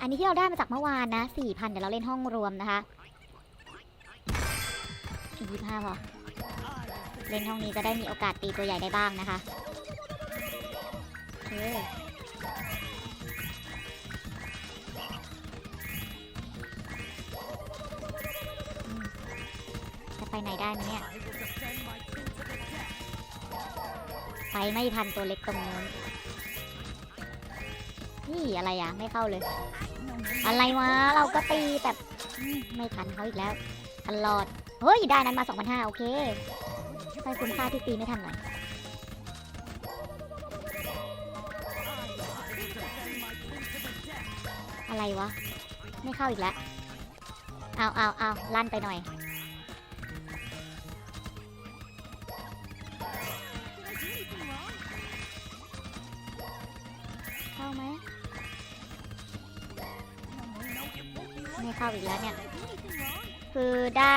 อันนี้ที่เราได้มาจากเมื่อวานนะสี่พันเดี๋ยวเราเล่นห้องรวมนะคะยี่สิบห้าพอเล่นห้องนี้จะได้มีโอกาสตีตัวใหญ่ได้บ้างนะคะโอเคจะไปไหนได้ไหมเนี่ย ไปไม่ทันตัวเล็กตรงนู้นนี่อะไรอะ ไม่เข้าเลย อะไรวะ เราก็ตีแต่ไม่ทันเขาอีกแล้วตลอด เฮ้ย ได้นั้นมา2,500โอเคไปคุ้มค่าที่ตีไม่ทันหน่อยอะไรวะ ไม่เข้าอีกแล้ว เอาเอาเอาลั่นไปหน่อย ไม่เข้าอีกแล้วเนี่ย คือได้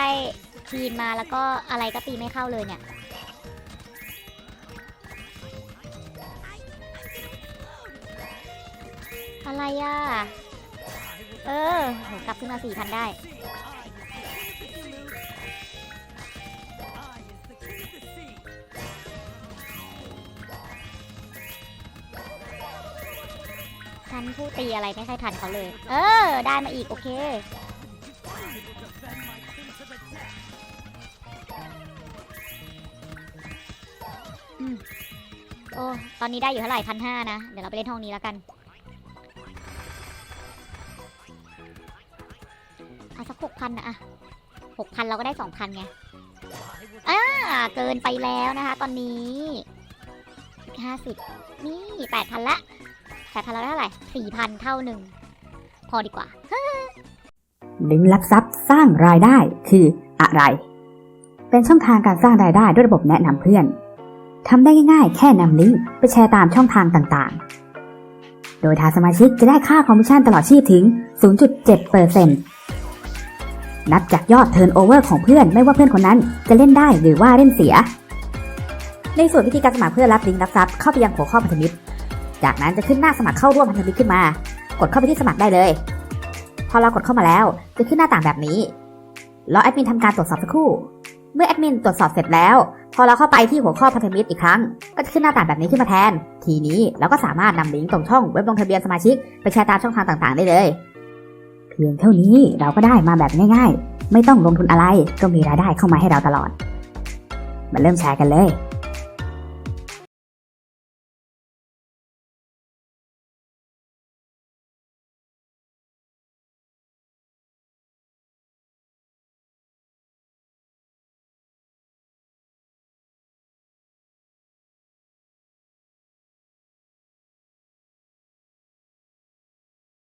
ทีนมาแล้วก็อะไรก็ตีไม่เข้าเลยเนี่ย อะไรอะ เออกลับขึ้นมาสี่พันได้ ทันผู้ตีอะไรไม่ค่อยทันเขาเลย เออ ได้มาอีก โอเค โอ้ ตอนนี้ได้อยู่เท่าไหร่พันห้านะ เดี๋ยวเราไปเล่นห้องนี้แล้วกัน เอาสักหกพันนะอะหกพันเราก็ได้สองพันไง อ่า เกินไปแล้วนะคะ ตอนนี้ห้าสิบนี่แปดพันละ แปดพันเราได้เท่าไหร่สี่พันเท่าหนึ่ง พอดีกว่าลิงก์ลักทรัพย์สร้างรายได้คืออะไร เป็นช่องทางการสร้างรายได้ด้วยระบบแนะนำเพื่อนทำได้ง่ายๆ แค่นำลิงก์ไปแชร์ตามช่องทางต่างๆ โดยทางสมาชิกจะได้ค่าคอมมิชชั่นตลอดชีพถึง 0.7%นับจากยอดเทิร์นโอเวอร์ของเพื่อนไม่ว่าเพื่อนคนนั้นจะเล่นได้หรือว่าเล่นเสีย ในส่วนวิธีการสมัครเพื่อรับลิงก์รับทรัพย์เข้าไปยังหัวข้อพันธมิตร จากนั้นจะขึ้นหน้าสมัครเข้าร่วมพันธมิตรขึ้นมา กดเข้าไปที่สมัครได้เลย พอเรากดเข้ามาแล้วจะขึ้นหน้าต่างแบบนี้รอแอดมินทำการตรวจสอบสักครู่ เมื่อแอดมินตรวจสอบเสร็จแล้ว พอเราเข้าไปที่หัวข้อพันธมิตรอีกครั้ง ก็จะขึ้นหน้าต่างแบบนี้ขึ้นมาแทน ทีนี้เราก็สามารถนำลิงก์ตรงช่องเว็บลงทะเบียนสมาชิกไปแชร์ตามช่องทางต่างๆ ได้เลย เพียงเท่านี้เราก็ได้มาแบบง่าย ๆ ไม่ต้องลงทุนอะไรก็มีรายได้เข้ามาให้เราตลอด มาเริ่มแชร์กันเลย